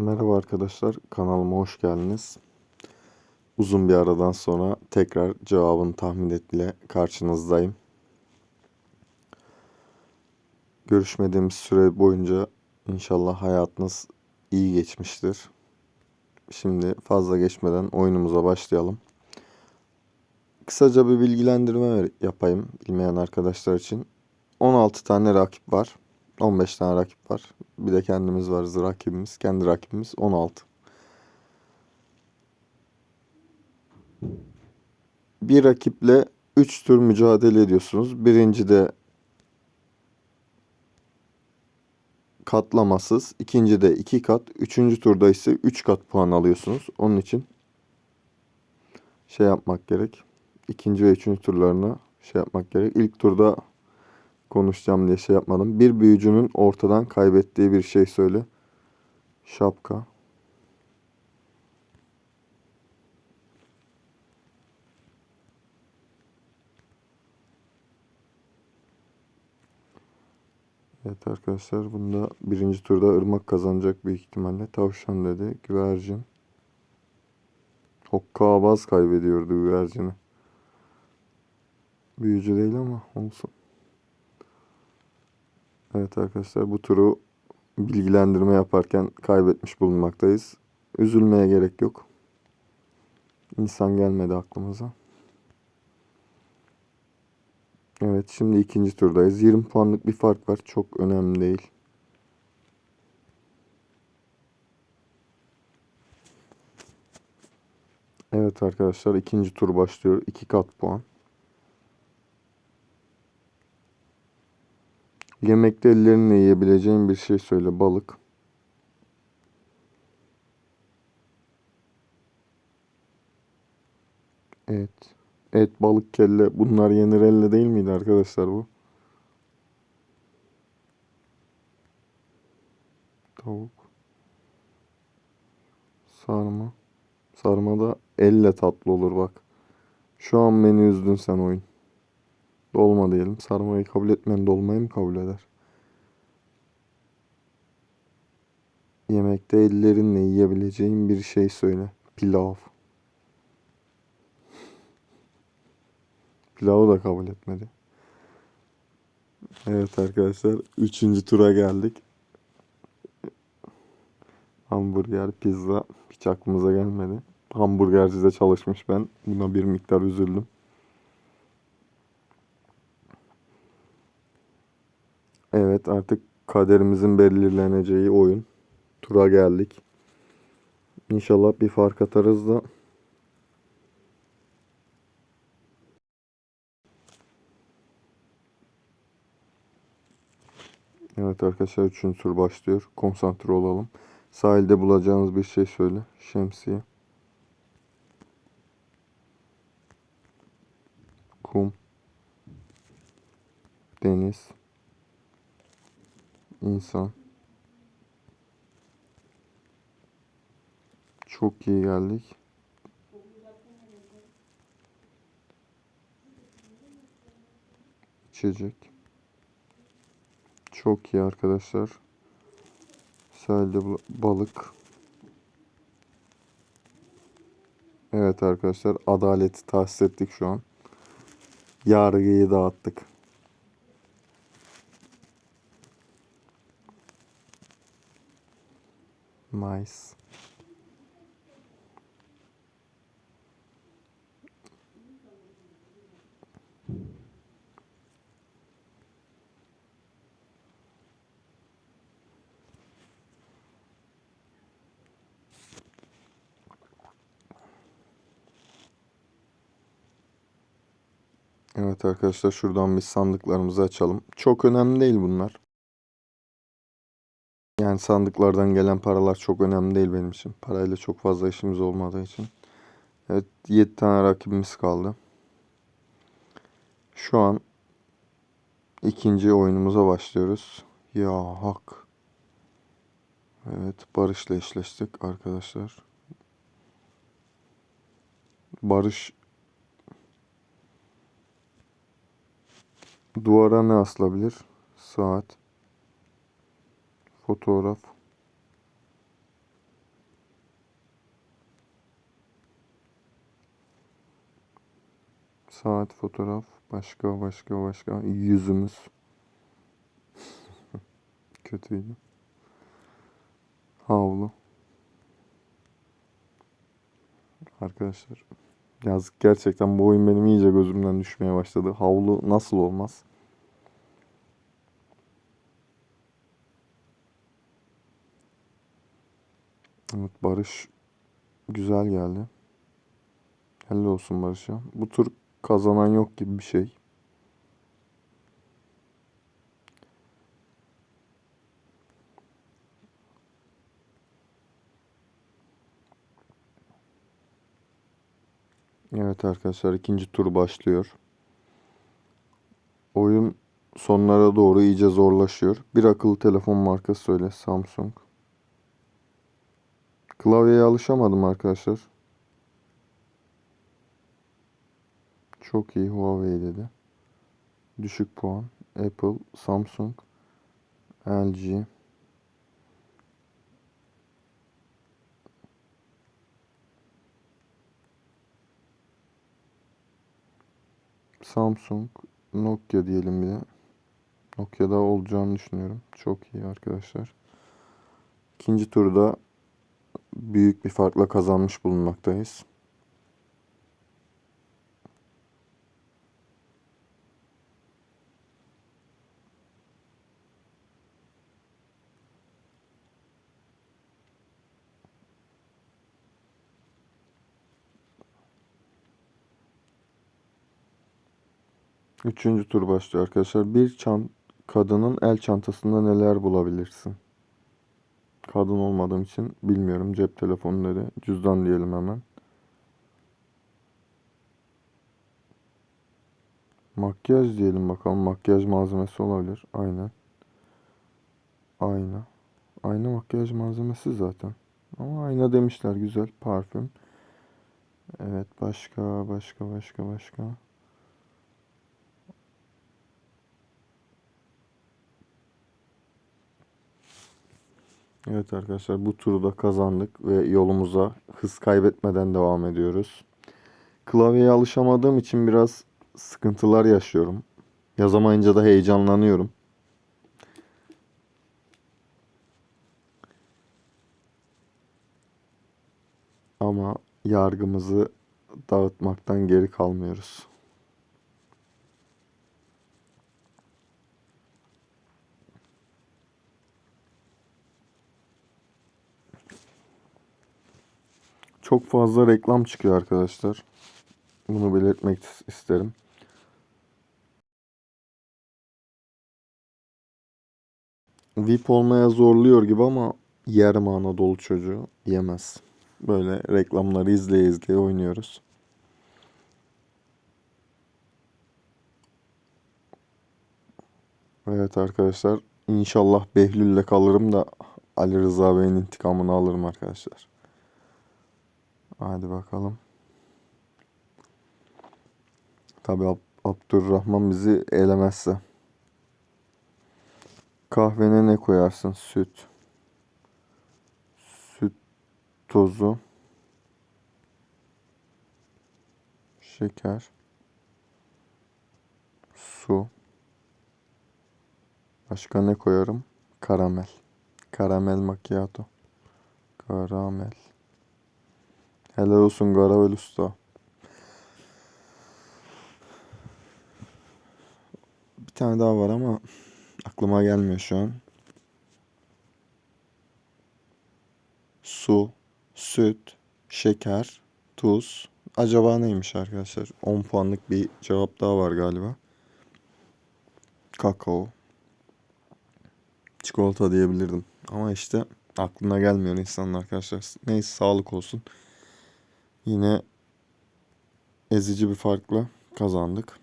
Merhaba arkadaşlar, kanalıma hoş geldiniz. Uzun bir aradan sonra tekrar cevabını tahmin et ile karşınızdayım. Görüşmediğimiz süre boyunca inşallah hayatınız iyi geçmiştir. Şimdi fazla geçmeden oyunumuza başlayalım. Kısaca bir bilgilendirme yapayım bilmeyen arkadaşlar için. 16 tane rakip var. 15 tane rakip var. Bir de kendimiz varız rakibimiz. Kendi rakibimiz 16. Bir rakiple 3 tur mücadele ediyorsunuz. Birinci de katlamasız. ikinci de 2 kat. Üçüncü turda ise 3 kat puan alıyorsunuz. Onun için şey yapmak gerek. İkinci ve üçüncü turlarını şey yapmak gerek. İlk turda konuşacağım diye şey yapmadım. Bir büyücünün ortadan kaybettiği bir şey söyle. Şapka. Evet arkadaşlar bunda birinci turda ırmak kazanacak büyük ihtimalle. Tavşan dedi. Güvercin. Hokkabaz kaybediyordu güvercini. Büyücü değil ama olsun. Evet arkadaşlar bu turu bilgilendirme yaparken kaybetmiş bulunmaktayız. Üzülmeye gerek yok. İnsan gelmedi aklımıza. Evet şimdi ikinci turdayız. 20 puanlık bir fark var. Çok önemli değil. Evet arkadaşlar ikinci tur başlıyor. 2 kat puan. Yemekte ellerinle yiyebileceğin bir şey söyle. Balık. Et. Et, balık, kelle. Bunlar yenir elle değil miydi arkadaşlar bu? Tavuk. Sarma. Sarma da elle tatlı olur bak. Şu an beni üzdün sen oyun. Dolma diyelim. Sarmayı kabul etmeyen dolmayı mı kabul eder? Yemekte ellerinle yiyebileceğin bir şey söyle. Pilav. Pilavı da kabul etmedi. Evet arkadaşlar. Üçüncü tura geldik. Hamburger, pizza hiç aklımıza gelmedi. Hamburgercide çalışmış ben. Buna bir miktar üzüldüm. Evet artık kaderimizin belirleneceği oyun. Tura geldik. İnşallah bir fark atarız da. Evet arkadaşlar 3. tur başlıyor. Konsantre olalım. Sahilde bulacağınız bir şey söyle. Şemsiye. Kum. Deniz. İnsan. Çok iyi geldik. İçecek. Çok iyi arkadaşlar. Bul- balık. Evet arkadaşlar adaleti tahsis ettik şu an. Yargıyı dağıttık. Mais. Evet arkadaşlar şuradan bir sandıklarımızı açalım. Çok önemli değil bunlar. Yani sandıklardan gelen paralar çok önemli değil benim için. Parayla çok fazla işimiz olmadığı için. Evet 7 tane rakibimiz kaldı. Şu an ikinci oyunumuza başlıyoruz. Ya hak. Evet Barış'la eşleştik arkadaşlar. Barış duvara ne asılabilir? Saat fotoğraf. Saat fotoğraf başka başka başka. Yüzümüz. Kötüydü. Havlu. Arkadaşlar yazık. Gerçekten bu oyun benim iyice gözümden düşmeye başladı. Havlu nasıl olmaz? Evet Barış güzel geldi. Helal olsun Barış'a. Bu tur kazanan yok gibi bir şey. Evet arkadaşlar ikinci tur başlıyor. Oyun sonlara doğru iyice zorlaşıyor. Bir akıllı telefon markası söyle Samsung. Klavyeye alışamadım arkadaşlar. Çok iyi Huawei dedi. Düşük puan. Apple, Samsung, LG. Samsung, Nokia diyelim bir de. Nokia'da olacağını düşünüyorum. Çok iyi arkadaşlar. İkinci turda büyük bir farkla kazanmış bulunmaktayız. Üçüncü tur başlıyor arkadaşlar. Bir çant kadının el çantasında neler bulabilirsin? Kadın olmadığım için bilmiyorum. Cep telefonu dedi. Cüzdan diyelim hemen. Makyaj diyelim bakalım. Makyaj malzemesi olabilir. Aynen. Ayna. Ayna makyaj malzemesi zaten. Ama ayna demişler. Güzel. Parfüm. Evet. Başka, başka, başka, başka. Evet arkadaşlar bu turu da kazandık ve yolumuza hız kaybetmeden devam ediyoruz. Klavyeye alışamadığım için biraz sıkıntılar yaşıyorum. Yazamayınca da heyecanlanıyorum. Ama yargımızı dağıtmaktan geri kalmıyoruz. Çok fazla reklam çıkıyor arkadaşlar. Bunu belirtmek isterim. VIP olmaya zorluyor gibi ama yer mi Anadolu çocuğu? Yemez. Böyle reklamları izleye izleye oynuyoruz. Evet arkadaşlar. İnşallah Behlül'le kalırım da Ali Rıza Bey'in intikamını alırım arkadaşlar. Hadi bakalım. Tabi Ab Abdurrahman bizi elemezse. Kahvene ne koyarsın? Süt. Süt tozu. Şeker. Su. Başka ne koyarım? Karamel. Karamel macchiato. Karamel. Helal olsun Garavel Usta. Bir tane daha var ama aklıma gelmiyor şu an. Su, süt, şeker, tuz. Acaba neymiş arkadaşlar? 10 puanlık bir cevap daha var galiba. Kakao. Çikolata diyebilirdim. Ama işte aklına gelmiyor insanın arkadaşlar. Neyse sağlık olsun. Yine ezici bir farkla kazandık.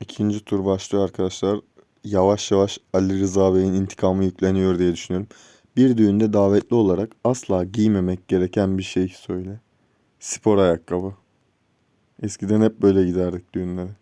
İkinci tur başlıyor arkadaşlar. Yavaş yavaş Ali Rıza Bey'in intikamı yükleniyor diye düşünüyorum. Bir düğünde davetli olarak asla giymemek gereken bir şey söyle. Spor ayakkabı. Eskiden hep böyle giderdik düğünlere.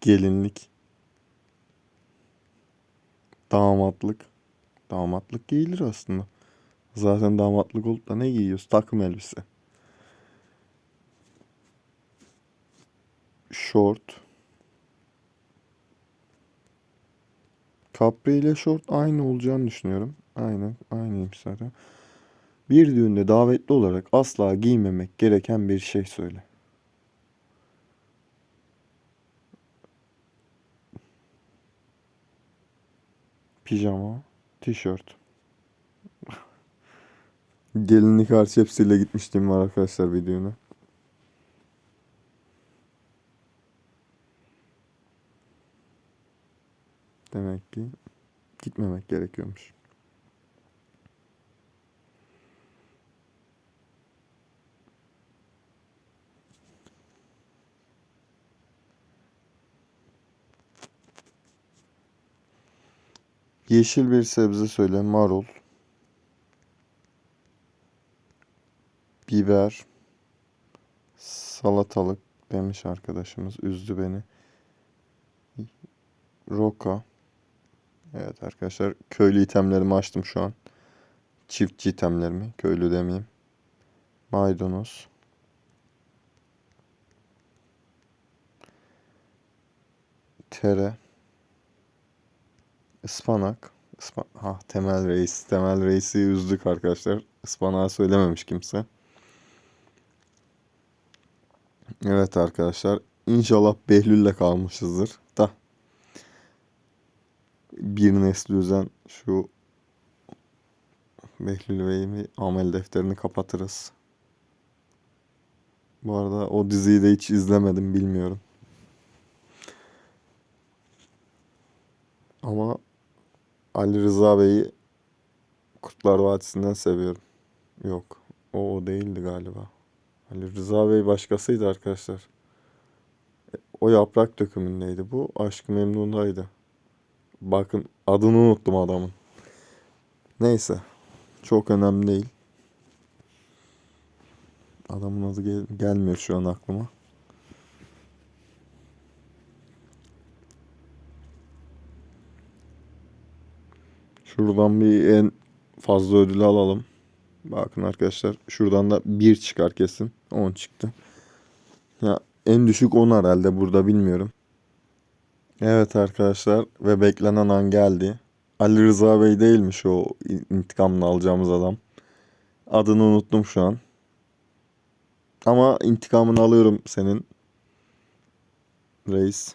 Gelinlik. Damatlık. Damatlık giyilir aslında. Zaten damatlık olup da ne giyiyoruz? Takım elbise. Short. Capri ile short aynı olacağını düşünüyorum. Aynen, aynıymış zaten. Bir düğünde davetli olarak asla giymemek gereken bir şey söyle. Pijama, tişört. Gelinlik harç hepsiyle gitmiştim var arkadaşlar videona. Demek ki gitmemek gerekiyormuş. Yeşil bir sebze söyle. Marul. Biber. Salatalık demiş arkadaşımız. Üzdü beni. Roka. Evet arkadaşlar köylü itemlerimi açtım şu an. Çiftçi itemlerimi. Köylü demeyeyim. Maydanoz. Tere. Ispanak. Ispa ha, Temel Reis. Temel Reis'i üzdük arkadaşlar. Ispanağı söylememiş kimse. Evet arkadaşlar. İnşallah Behlül'le kalmışızdır. Da. Bir nesli üzen şu Behlül Bey'in amel defterini kapatırız. Bu arada o diziyi de hiç izlemedim bilmiyorum. Ama Ali Rıza Bey'i Kurtlar Vadisi'nden seviyorum. Yok. O, o değildi galiba. Ali Rıza Bey başkasıydı arkadaşlar. E, O yaprak dökümündeydi. Bu Aşk-ı Memnun'daydı. Bakın adını unuttum adamın. Neyse. Çok önemli değil. Adamın adı gel- gelmiyor şu an aklıma. Şuradan bir en fazla ödülü alalım. Bakın arkadaşlar şuradan da 1 çıkar kesin. 10 çıktı. Ya en düşük 10 herhalde burada bilmiyorum. Evet arkadaşlar ve beklenen an geldi. Ali Rıza Bey değilmiş o intikamını alacağımız adam. Adını unuttum şu an. Ama intikamını alıyorum senin. Reis.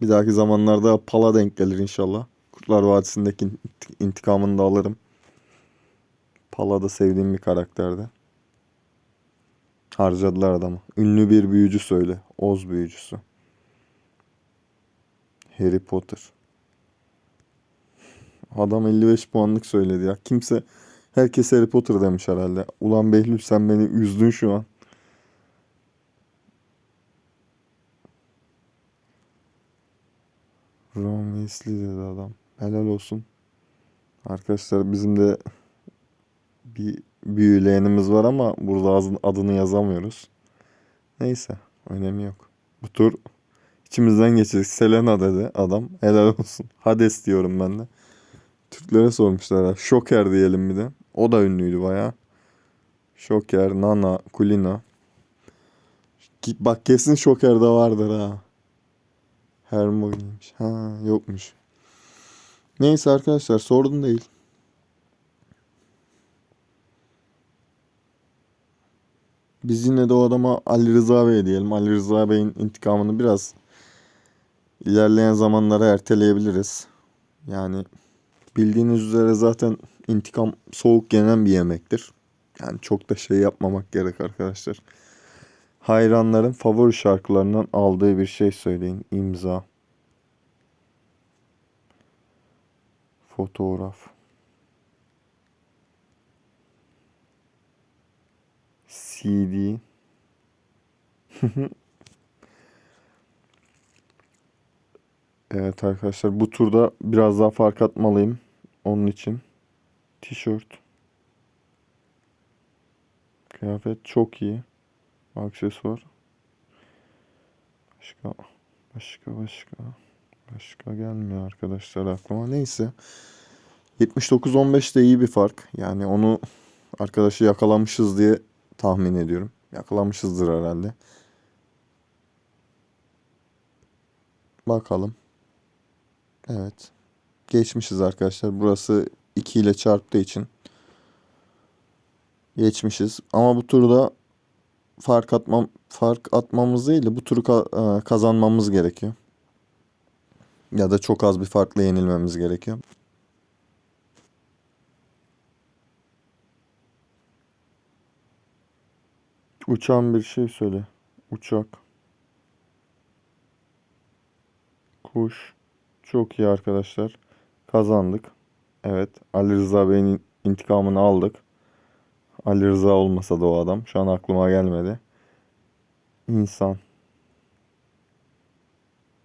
Bir dahaki zamanlarda Pala denk gelir inşallah. Kurtlar Vadisi'ndeki int- intikamını da alırım. Pala da sevdiğim bir karakterdi. Harcadılar adamı. Ünlü bir büyücü söyle. Oz büyücüsü. Harry Potter. Adam 55 puanlık söyledi ya. Kimse herkes Harry Potter demiş herhalde. Ulan Behlül sen beni üzdün şu an. Ron Weasley dedi adam. Helal olsun. Arkadaşlar bizim de bir büyüleyenimiz var ama burada adını yazamıyoruz. Neyse. Önemi yok. Bu tur içimizden geçecek. Selena dedi adam. Helal olsun. Hades diyorum ben de. Türklere sormuşlar. Şoker diyelim bir de. O da ünlüydü bayağı. Şoker, Nana, Kulina. Bak kesin Şoker'de vardır ha. Hermione'ymiş. Ha yokmuş. Neyse arkadaşlar sorun değil. Biz yine de o adama Ali Rıza Bey diyelim. Ali Rıza Bey'in intikamını biraz ilerleyen zamanlara erteleyebiliriz. Yani bildiğiniz üzere zaten intikam soğuk yenen bir yemektir. Yani çok da şey yapmamak gerek arkadaşlar. Hayranların favori şarkılarından aldığı bir şey söyleyin. İmza. Fotoğraf. CD. Evet arkadaşlar bu turda biraz daha fark atmalıyım. Onun için. Tişört. Kıyafet çok iyi. Aksesuar. Başka başka başka başka gelmiyor arkadaşlar aklıma. Neyse. 79-15 de iyi bir fark. Yani onu arkadaşı yakalamışız diye tahmin ediyorum. Yakalamışızdır herhalde. Bakalım. Evet. Geçmişiz arkadaşlar. Burası 2 ile çarptığı için geçmişiz. Ama bu turda fark atmam fark atmamız değil de bu turu e, kazanmamız gerekiyor. Ya da çok az bir farkla yenilmemiz gerekiyor. Uçan bir şey söyle. Uçak. Kuş. Çok iyi arkadaşlar. Kazandık. Evet. Ali Rıza Bey'in in- intikamını aldık. Ali Rıza olmasa da o adam. Şu an aklıma gelmedi. İnsan.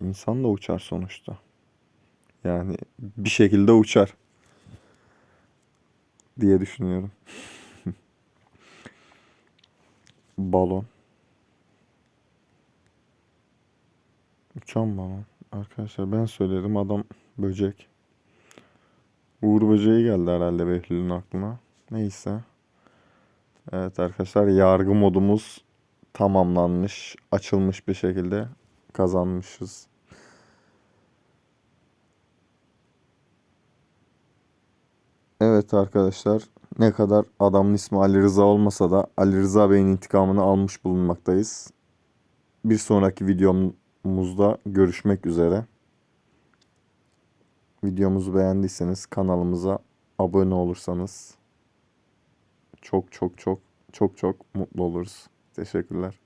İnsan da uçar sonuçta. Yani bir şekilde uçar. Diye düşünüyorum. Balon. Uçan balon. Arkadaşlar ben söyledim adam böcek. Uğur böceği geldi herhalde Behlül'ün aklına. Neyse. Evet arkadaşlar yargı modumuz tamamlanmış. Açılmış bir şekilde kazanmışız. Evet arkadaşlar ne kadar adamın ismi Ali Rıza olmasa da Ali Rıza Bey'in intikamını almış bulunmaktayız. Bir sonraki videomuzda görüşmek üzere. Videomuzu beğendiyseniz kanalımıza abone olursanız çok çok çok çok çok mutlu oluruz. Teşekkürler.